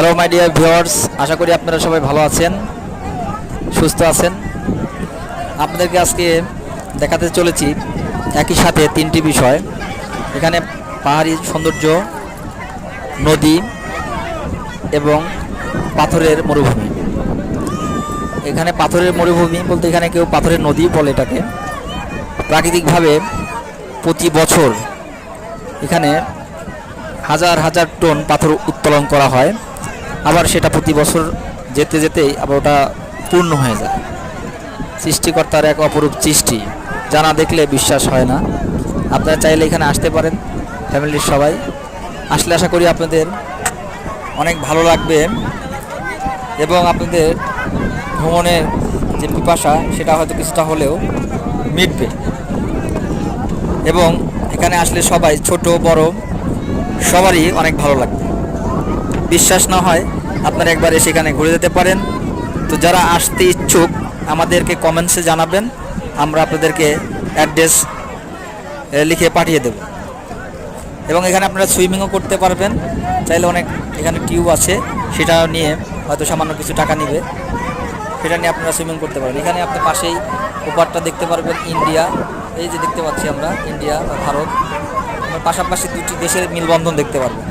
Hello my dear viewers আশা করি আপনারা সবাই ভালো আছেন, সুস্থ আছেন। আপনাদেরকে আজকে দেখাতে চলেছি একই সাথে তিনটি বিষয়। এখানে পাহাড়ি সৌন্দর্য, নদী এবং পাথরের মরুভূমি। এখানে পাথরের মরুভূমি বলতে এখানে কেউ পাথরের নদী বলে এটাকে। প্রাকৃতিকভাবে প্রতি বছর এখানে হাজার হাজার টন পাথর উত্তোলন করা হয়। আবার সেটা প্রতি বছর যেতে যেতেই আবার ওটা পূর্ণ হয়ে যায়। সৃষ্টিকর্তার এক অপরূপ সৃষ্টি যা না দেখলে বিশ্বাস হয় না। আপনারা চাইলে এখানে আসতে পারেন, ফ্যামিলির সবাই। আসলে আশা করি আপনাদের অনেক ভালো লাগবে এবং আপনাদের ভ্রমণের যে পিপাসা, সেটা হয়তো কিছুটা হলেও মিটবে। এবং এখানে আসলে সবাই, ছোট, বড়, সবারই অনেক ভালো লাগবে। বিশ্বাস না হয়, আপনারা একবার এসে এখানে ঘুরে যেতে পারেন। তো যারা আসতে ইচ্ছুক, আমাদেরকে কমেন্টসে জানাবেন। আমরা আপনাদেরকে অ্যাড্রেস লিখে পাঠিয়ে দেব। এবং এখানে আপনারা সুইমিংও করতে পারবেন। চাইলে অনেক এখানে টিউব আছে, সেটা নিয়ে হয়তো সামান্য কিছু টাকা নেবে। সেটা নিয়ে আপনারা সুইমিং করতে পারবেন এখানে আপনি পাশেই ওপারটা দেখতে পারবেন, ইন্ডিয়া। এই যে দেখতে পাচ্ছি আমরা, ইন্ডিয়া বা ভারত। পাশাপাশি দুটি দেশের মিলবন্ধন দেখতে পারবেন।